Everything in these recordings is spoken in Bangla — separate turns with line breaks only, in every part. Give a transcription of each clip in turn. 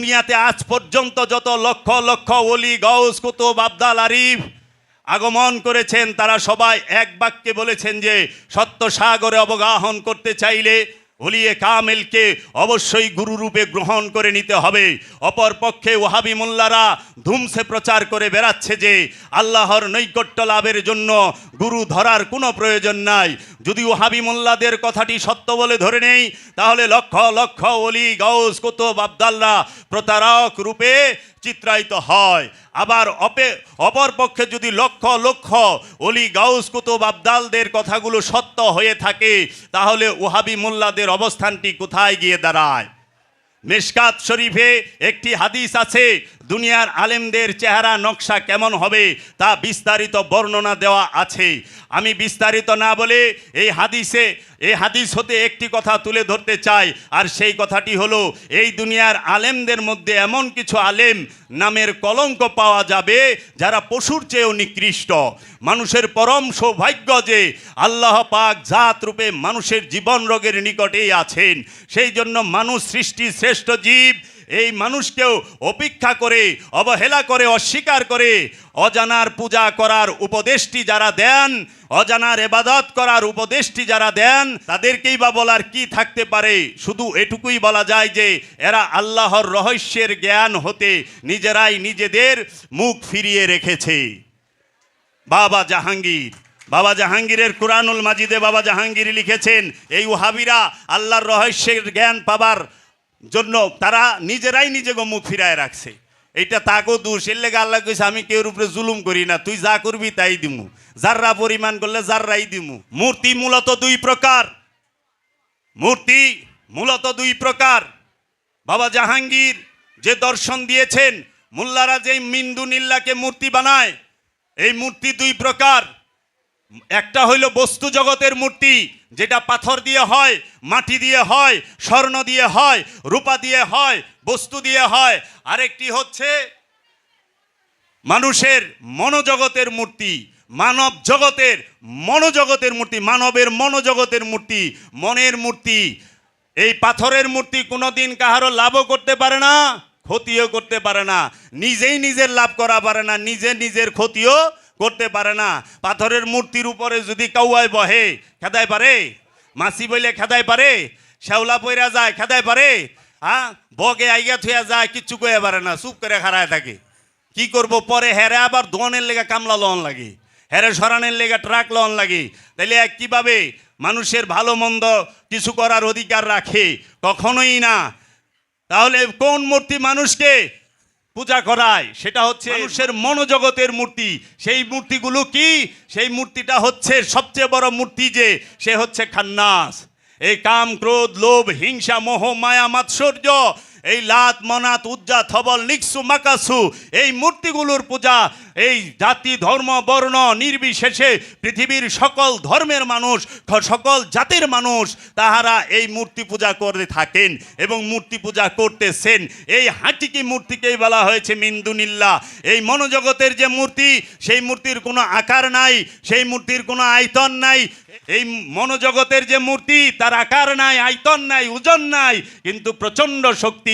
দুনিয়াতে আজ পর্যন্ত যত লক্ষ লক্ষ ওলি গৌস কুতুব, আবদাল, আরিফ আগমন করেছেন, তারা সবাই এক বাক্যে বলেছেন যে, সত্য সাগরে অবগাহন করতে চাইলে ওলিয়ে কামেলকে অবশ্যই গুরুরূপে গ্রহণ করে নিতে হবে। অপর পক্ষে ওহাবি মোল্লারা ধুমসে প্রচার করে বেড়াচ্ছে যে, আল্লাহর নৈকট্য লাভের জন্য গুরু ধরার কোনো প্রয়োজন নাই। যদি ওহাবি মোল্লাদের কথাটি সত্য বলে ধরে নেই, তাহলে লক্ষ লক্ষ অলি গৌস কুতুব, আবদাল্লাহ প্রতারক রূপে চিত্রায়িত হয়। আবার অপে অপরপক্ষে যদি লক্ষ লক্ষ অলি গাউস কুতুব আবদালদের কথাগুলো সত্য হয়ে থাকে, তাহলে ওহাবি মোল্লাদের অবস্থানটি কোথায় গিয়ে দাঁড়ায়? মেশকাত শরীফে একটি হাদিস আছে দুনিয়ার আলেমদের চেহারা, নকশা কেমন হবে তা বিস্তারিত বর্ণনা দেওয়া আছে। আমি বিস্তারিত না বলে এই হাদিসে, এই হাদিস হতে একটি কথা তুলে ধরতে চাই, আর সেই কথাটি হলো, এই দুনিয়ার আলেমদের মধ্যে এমন কিছু আলেম নামের কলঙ্ক পাওয়া যাবে যারা পশুর চেয়েও নিকৃষ্ট। মানুষের পরম সৌভাগ্য যে আল্লাহ পাক জাত রূপে মানুষের জীবন রোগের নিকটেই আছেন। সেই জন্য মানুষ সৃষ্টি শ্রেষ্ঠ জীব এই মানুষকেও অপেক্ষা করে, অবহেলা করে, অস্বীকার করে, অজানার পূজা করার উপদেশটি যারা দেন, অজানার এবাদত করার উপদেশটি যারা দেন, তাদেরকেই বা বলার কি থাকতে পারে? শুধু এটুকুই বলা যায় যে, এরা আল্লাহর রহস্যের জ্ঞান হতে নিজেরাই নিজেদের মুখ ফিরিয়ে রেখেছে। বাবা জাহাঙ্গীর, বাবা জাহাঙ্গীরের কুরআনুল মাজিদে বাবা জাহাঙ্গীর লিখেছেন, এই ওহাবিরা আল্লাহর রহস্যের জ্ঞান পাবার জন্য তারা নিজেরাই নিজেকে মুখ ফিরায় রাখছে। এইটা তাকেও দোষ, এর লেগে আল্লাহ কইছে, আমি কেউর উপরে জুলুম করি না, তুই যা করবি তাই দিমু। যাররা পরিমাণ করলে যাররাই দিমু। মূর্তি মূলত দুই প্রকার। মূর্তি মূলত দুই প্রকার। বাবা জাহাঙ্গীর যে দর্শন দিয়েছেন, মোল্লারা যেই মিন্দুনিল্লাকে মূর্তি বানায়, এই মূর্তি দুই প্রকার। একটা হইল বস্তু জগতের মূর্তি, যেটা পাথর দিয়ে হয়, মাটি দিয়ে হয়, স্বর্ণ দিয়ে হয়, রূপা দিয়ে হয়, বস্তু দিয়ে হয়। আরেকটি হচ্ছে মানুষের মনোজগতের মূর্তি, মানব জগতের মনোজগতের মূর্তি, মানবের মনোজগতের মূর্তি, মনের মূর্তি। এই পাথরের মূর্তি কোনোদিন কাহারও লাভও করতে পারে না, ক্ষতিও করতে পারে না। নিজেই নিজের লাভ করা পারে না, নিজে নিজের ক্ষতিও করতে পারে না। পাথরের মূর্তির উপরে যদি কাউয়ায় বহে, খেদায় পারে? মাসি বইলে খেদায় পারে? শ্যাওলা পইরা যায়, খেদায় পারে? হ্যাঁ? বগে আইগা থুয়া যায়, কিচ্ছু কয়ে পারে না, চুপ করে খাড়ায় থাকে। কি করব? পরে হেরে আবার দোয়ানের লেগে কামলা লন লাগে। হেরে সরানের লেগে ট্রাক লন লাগে। এক কীভাবে মানুষের ভালো মন্দ কিছু করার অধিকার রাখে? কখনোই না। তাহলে কোন মূর্তি মানুষকে পূজা করায় সেটা হচ্ছে মানুষের মনোজগতের মূর্তি। সেই মূর্তিগুলো কি? সেই মূর্তিটা হচ্ছে সবচেয়ে বড় মূর্তি যে সে হচ্ছে খান্নাস। এই কাম ক্রোধ লোভ হিংসা মোহ মায়া মাৎসর্য এই লাত, মনাত, উজ্জা, থবল, নিকসু, মাকাসু, এই মূর্তিগুলোর পূজা, এই জাতি, ধর্ম, বর্ণ, নির্বিশেষে পৃথিবীর সকল ধর্মের মানুষ সকল জাতির মানুষ তাহারা এই মূর্তি পূজা করে থাকেন এবং মূর্তি পূজা করতেছেন। এই হাঁটিকি মূর্তিকেই বলা হয়েছে মিন্দুনিল্লা। এই মনোজগতের যে মূর্তি, সেই মূর্তির কোনো আকার নাই, সেই মূর্তির কোনো আয়তন নাই। এই মনোজগতের যে মূর্তি, তার আকার নাই, আয়তন নাই, ওজন নাই, কিন্তু প্রচণ্ড শক্তি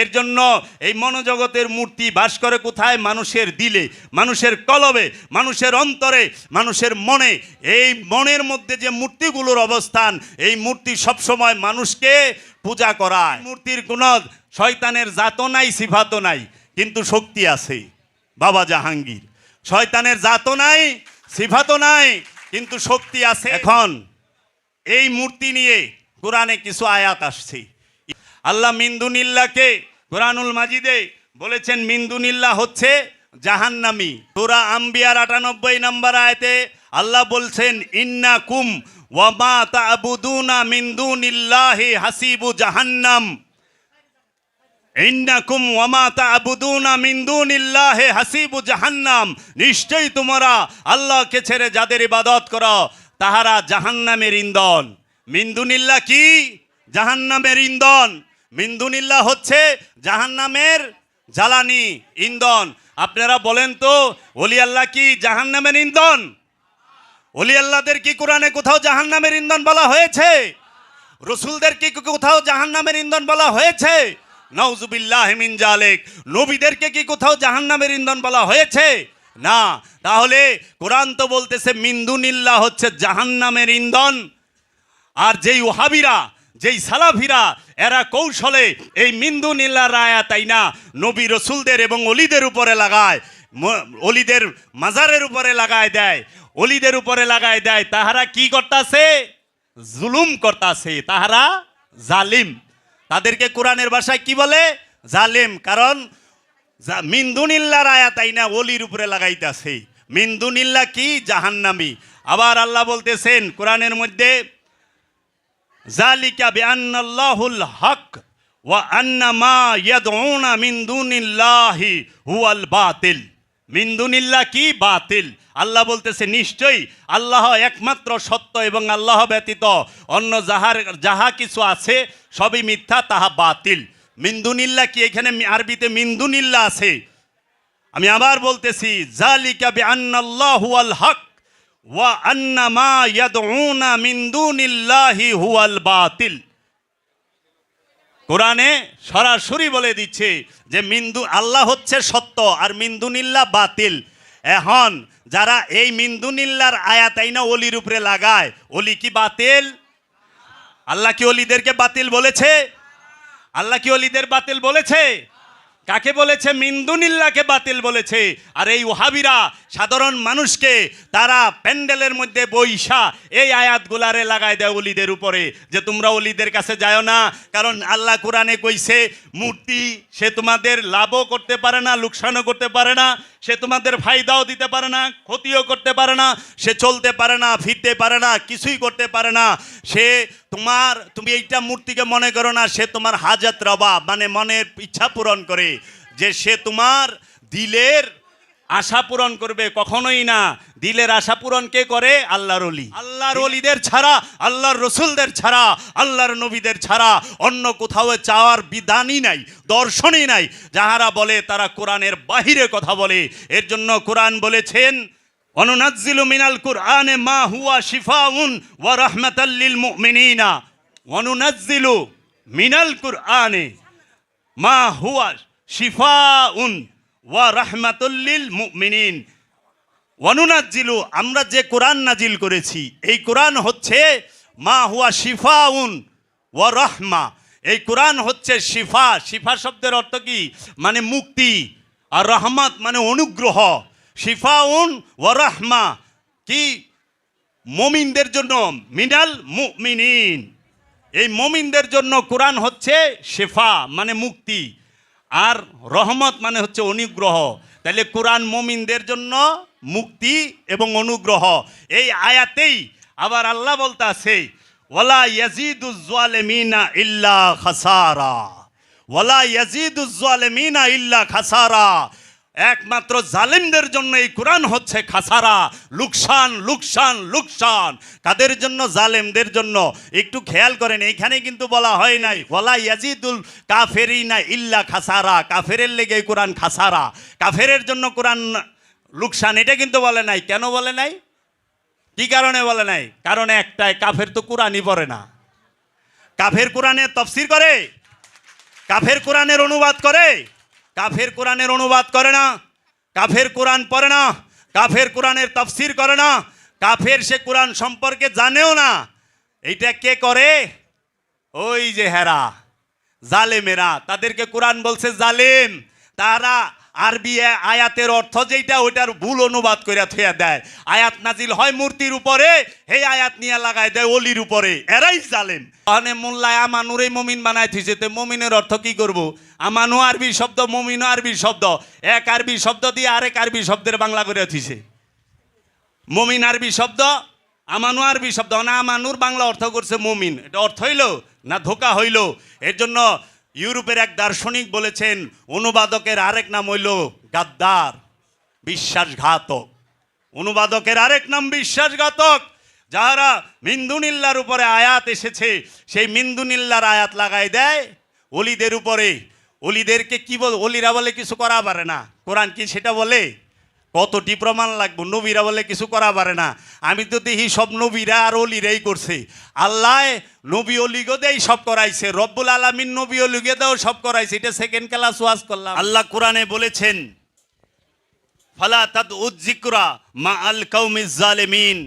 এর জন্য এই মনোজগতের মূর্তি বাস করে কোথায়? মানুষের দিলে, মানুষের কলবে, মানুষের অন্তরে, মানুষের মনে। এই মনের মধ্যে যে মূর্তিগুলোর অবস্থান, এই মূর্তি সবসময় মানুষকে পূজা করায়। মূর্তির কোনো শয়তানের জাতও নাই, সিফাতও নাই, কিন্তু শক্তি আছে। বাবা জাহাঙ্গীর, শয়তানের জাতও নাই, সিফাতও নাই, কিন্তু শক্তি আছে। এখন এই মূর্তি নিয়ে কোরআনে কিছু আয়াত আসছে। আল্লাহ মিন্দুনিল্লাকে কোরআনুল মাজিদে বলেছেন মিন্দুনিল্লা হচ্ছে জাহান্নামি। তোরা আম্বিয়ার আটানব্বই নম্বর আয়তে আল্লাহ বলছেন ইন্না কুম ওয়ামা তাবুদুনা মিন্দুনিল্লাহি হাসিবু জাহান্নাম। ইন্নাকুম ওয়ামা তা'বুদুনা মিন দুনিল্লাহি হাসিবু জাহান্নাম। নিশ্চয়ই তোমরা আল্লাহকে ছেড়ে যাদের ইবাদত করো, তাহারা জাহান্নামের ইন্ধন। মিন্দুনিল্লাহ কি? জাহান্নামের ইন্ধন। মিন্দুনিল্লাহ হচ্ছে জাহান্নামের জ্বালানি, ইন্ধন। আপনারা বলেন তো, ওলি আল্লাহ কি জাহান্নামের ইন্ধন? অলি আল্লাহদের কি কোরআনে কোথাও জাহান্নামের ইন্ধন বলা হয়েছে? রসুলদের কি কোথাও জাহান্নামের ইন্ধন বলা হয়েছে? নাউজুবিল্লাহ মিন জালেক। নবীদেরকে কি কোথাও জাহান্নামের ইন্ধন বলা হয়েছে? না। তাহলে কোরআন তো বলতেছে মিন্দুনিল্লাহ হচ্ছে জাহান্নামের ইন্ধন। আর যেই ওহাবিরা যেই সালাফিরা, এরা কৌশলে এই মিন্দু নীলা রায়া তাই না, নবী রসুলদের এবং অলিদের উপরে লাগায় অলিদের মাজারের উপরে লাগায় দেয়, অলিদের উপরে লাগায় দেয়, তাহারা কি করতাছে? জুলুম করতাছে, তাহারা জালিম। তাদেরকে কোরআনের ভাষায় কি বলে? জালিম, কারণ যা- মিন্দুনিল্লার আয়া তাই না অলির উপরে লাগাইতেছে। মিন্দুনিল্লা কি? জাহান্নামি। আবার আল্লাহ বলতেছেন, কোরআনের মধ্যে জালিকা বিআন্নাল্লাহুল হক ওয়া আন্না মা ইয়াদউনা মিন দুনিল্লাহি হুয়াল বাতিল মিন দুনিল্লাহ কি বাতিল? আল্লাহ বলতেছে, নিশ্চয়ই আল্লাহ একমাত্র সত্য এবং আল্লাহ ব্যতীত অন্য যাহার, যাহা কিছু আছে সবই মিথ্যা, তাহা বাতিল। মিন্দুনিল্লাহ কি এখানে আরবিতে মিন্দুনিল্লাহ আছে? আমি আবার বলতেছি জালিকা বিআন্নাল্লাহু আল হক ওয়া আন্না মা ইয়াদউনা মিন দুনিল্লাহি হুয়াল বাতিল। কোরআনে সরাসরি বলে দিচ্ছে যে মিন্দু আল্লাহ হচ্ছে সত্য আর মিন্দুনিল্লাহ বাতিল। এখন যারা এই মিন্দুনিল্লার আয়াত আইনা অলির উপরে লাগায়, অলি কি বাতিল? আল্লাহ কি অলিদেরকে বাতিল বলেছে? আল্লাহ কি অলিদের বাতিল বলেছে? কাকে বলেছে? মিন্দুনিল্লাকে বাতিল বলেছে। আর এই ওহাবিরা সাধারণ মানুষকে তারা প্যান্ডেলের মধ্যে বৈশা এই আয়াতগুলারে লাগায় দেয় অলিদের উপরে, যে তোমরা অলিদের কাছে যাও না, কারণ আল্লাহ কোরআনে কইছে, মূর্তি সে তোমাদের লাভও করতে পারে না, লোকসানও করতে পারে না, সে তোমাদের ফায়দাও দিতে পারে না, ক্ষতিও করতে পারে না, সে চলতে পারে না, ফিরতে পারে না, কিছুই করতে পারে না, সে তোমার, তুমি এইটা মূর্তিকে মনে করো না, সে তোমার হাজাত রবা মানে মনের ইচ্ছা পূরণ করে। যে সে তোমার দিলের আশা পূরণ করবে, কখনোই না। দিলের আশা পূরণ কে করে? আল্লাহর অলি আল্লাহর অলিদের ছাড়া, আল্লাহর রসুলদের ছাড়া, আল্লাহর নবীদের ছাড়া অন্য কোথাও চাওয়ার বিধানই নাই, দর্শনই নাই। যাহারা বলে তারা কোরআনের বাহিরে কথা বলে, এর জন্য কোরআন বলেছেন অনুনাজ্জিলু মিনাল কুরআনে মা হুয়া শিফাউন ওয়া রাহমাতাল মুমিনিনা। অনুনাজ্জিলু মিনাল কুরআনে মা হুয়া শিফাউন ওয়া রাহমাতুল্লিল মুমিনিন। ওয়ানুনাজ্জিলু, আমরা যে কোরআন নাজিল করেছি, এই কোরআন হচ্ছে মা হুয়া শিফাউন ওয়া রহমা। এই কোরআন হচ্ছে শিফা। শিফা শব্দের অর্থ কি? মানে মুক্তি। আর রহমত মানে অনুগ্রহ। শিফাউন ওয়া রহমা। কি? মমিনদের জন্য, মিনাল মুমিনিন। এই মমিনদের জন্য কোরআন হচ্ছে শেফা মানে মুক্তি। আর রহমত মানে হচ্ছে অনুগ্রহ। তাহলে কোরআন মমিনদের জন্য মুক্তি এবং অনুগ্রহ। এই আয়াতেই আবার আল্লাহ বলতে আছে ওয়ালা ইয়াজিদুজ্জালেমিনা ইল্লা খাসারা। ওয়ালা ইয়াজিদুজ্জালেমিনা ইল্লা খাসারা। একমাত্র জালিমদের জন্য এই কোরআন হচ্ছে খাসারা। লুকসান লুকসান লুকসান। কাদের জন্য? জালেমদের জন্য। একটু খেয়াল করেন, এইখানে কিন্তু বলা হয় নাই ওলা ইয়াজিদুল কাফেরিনা ইল্লা খাসারা। কাফেরের লেগে এই কোরআন খাসারা। কাফেরের জন্য কোরআন লুকসান, এটা কিন্তু বলে নাই। কেন বলে নাই? কি কারণে বলে নাই? কারণ একটাই, কাফের তো কোরআনই পড়ে না। কাফের কোরআনের তফসির করে? কাফের কোরআনের অনুবাদ করে? কাফের কোরআনের অনুবাদ করে না, কাফের কোরআন পড়ে না, কাফের কোরআনের তফসির করে না, কাফের সে কোরআন সম্পর্কে জানেও না। এইটা কে করে? ওই যে হেরা, জালেমেরা। তাদেরকে কোরআন বলছে জালেম। তারা আরবি আয়াতের অর্থ যেটা ওইটার ভুল অনুবাদ করে থুয়া দেয়। আয়াত নাজিল হয় মূর্তির উপরে এই আয়াত নিয়ে লাগায় দেয় অলির উপরে। এরাই জালেম। তাহলে মোল্লায় আমানুরে মমিন বানায় থিছে তো মমিনের অর্থ কি করব? আমানু আরবি শব্দ মমিনও আরবি শব্দ। এক আরবি শব্দ দিয়ে আরেক আরবি শব্দের বাংলা করে থিছে মমিন আরবি শব্দ, আমানু আরবি শব্দ। না, আমানুর বাংলা অর্থ করছে মমিন। এটা অর্থ হইল না ধোকা হইল? এর জন্য ইউরোপের এক দার্শনিক বলেছেন, অনুবাদকের আরেক নাম হইল গাদ্দার, বিশ্বাসঘাতক। অনুবাদকের আরেক নাম বিশ্বাসঘাতক যারা মিন্দুনিল্লার উপরে আয়াত এসেছে, সেই মিন্দুনিল্লার আয়াত লাগাই দেয়, অলিদের উপরে। অলিদেরকে কি বল, অলিরা বলে কিছু করা পারে না। কোরআন কি সেটা বলে? কতটি প্রমাণ লাগবো? নবীরা বলে কিছু করা পারে না। আমি তো দেখি সব নবীরা আর অলিরাই করছে। আল্লাহ নবী অলিগো দেই সব করাইছে। রব্বুল আলমিন নবী অলিগে দেও সব করাইছে। এটা সেকেন্ড ক্লাস ওয়াজ করলাম। আল্লাহ কোরআনে বলেছেন, ফালা তাদ উজ্জিকরা মা আল কৌমিজ জালেমিন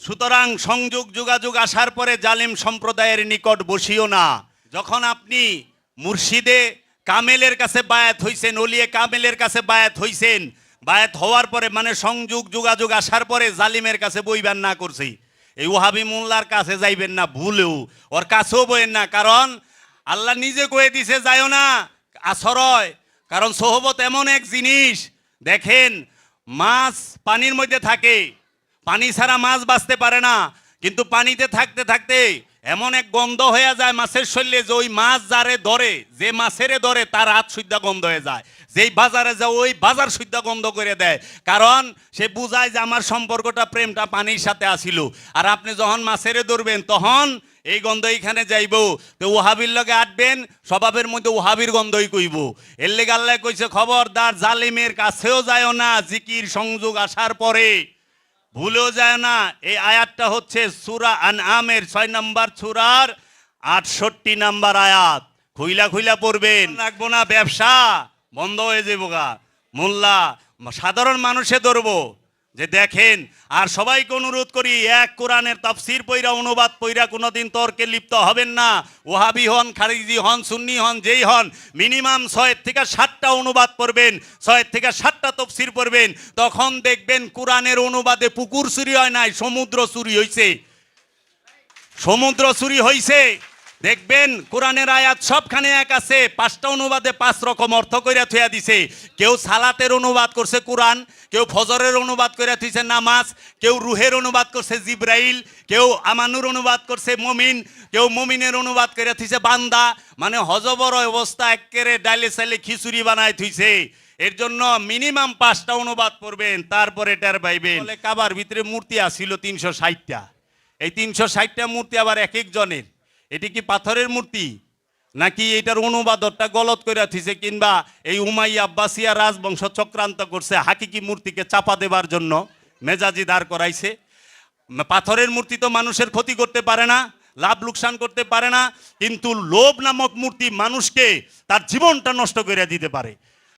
সুতরাং সংযোগ যোগাযোগ আসার পরে জালেম সম্প্রদায়ের নিকট বসিও না। যখন আপনি মুর্শিদে কামেলের কাছে বায়াত হইছেন, অলিয়ে কামেলের কাছে বায়াত হইছেন বায়াত হওয়ার পরে মানে সংযোগ, যোগাযোগ আসার পরে জালিমের কাছে বইবেন না করছি। এই ওহাবি মোল্লার কাছে যাইবেন না, ভুলেও। ওর কাছেও বইয়েন না, কারণ আল্লাহ নিজে কয়ে দিছে যাইও না আছরয় কারণ সোহবত এমন এক জিনিস, দেখেন, মাছ পানির মধ্যে থাকে। পানি ছাড়া মাছ বাঁচতে পারে না, কিন্তু পানিতে থাকতে থাকতে এমন এক গন্ধ হয়ে যায় মাছের শরীরে যে ওই মাছ যারে ধরে, যে মাছেরে ধরে তার হাত সুদ্ধা গন্ধ হয়ে যায়। যেই বাজারে যায় ওই বাজার সুদ্ধা গন্ধ করে দেয়। কারণ সে বুঝায় যে আমার সম্পর্কটা, প্রেমটা পানির সাথে আসিল। আর আপনি যখন মাছেরে ধরবেন, তখন এই গন্ধ এইখানে যাইব। তো ওহাবির লগে আটবেন, স্বভাবের মধ্যে ওহাবির গন্ধই কইব। এর লেগে আল্লাহ কইছে, খবরদার, জালিমের কাছেও যায় না, জিকির, সংযোগ আসার পরে। ভুলেও যায় না, এই আয়াতটা হচ্ছে সুরা আন আমের ছয় নম্বর সুরার আটষট্টি নাম্বার আয়াত। খুইলা খুইলা পড়বেন। রাখব না ব্যবসা। বন্ধ হয়ে যাব গা। মোল্লা, সাধারণ মানুষে ধরবো। যে দেখেন, আর সবাইকে অনুরোধ করি, এক কোরআনের তাফসির পইরা, অনুবাদ পইরা কোনোদিন তর্কে লিপ্ত হবেন না। ওহাবি হন, খারিজি হন, সুন্নি হন, যেই হন, মিনিমাম ছয়ের থেকে সাতটা অনুবাদ পড়বেন ছয়ের থেকে সাতটা তফসির পড়বেন। তখন দেখবেন কোরআনের অনুবাদে পুকুর চুরি হয় নাই, সমুদ্র চুরি হইছে। সমুদ্র চুরি হইছে। দেখবেন কোরআনের আয়াত সবখানে এক আছে, পাঁচটা অনুবাদে পাঁচ রকম অর্থ কইরা থুয়া দিছে। কেউ সালাতের অনুবাদ করছে কোরআন, কেউ ফজরের অনুবাদ কইরা থুইছে নামাজ, কেউ রুহের অনুবাদ করছে জিব্রাইল, কেউ আমানুর অনুবাদ করছে মমিন, কেউ মমিনের অনুবাদ কইরা থুইছে বান্দা। মানে হজবর অবস্থা একেরে ডাইলে সাইলে খিচুড়ি বানায় থুইছে। এর জন্য মিনিমাম পাঁচটা অনুবাদ পড়বেন, তারপরে টের পাইবেন। কাবার ভিতরে মূর্তি আসিল তিনশো ষাটটা। এই তিনশো ষাটটা মূর্তি আবার এক একজনের। এটি কি পাথরের মূর্তি? নাকি এটার অনুবাদটা গলত করে থিছে কিংবা এই উমাই আব্বাসিয়া রাজবংশ চক্রান্ত করছে, হাকিকি মূর্তিকে চাপা দেবার জন্য মেজাজি দাঁড় করাইছে? পাথরের মূর্তি তো মানুষের ক্ষতি করতে পারে না, লাভ লোকসান করতে পারে না, কিন্তু লোভ নামক মূর্তি মানুষকে তার জীবনটা নষ্ট করে দিতে পারে।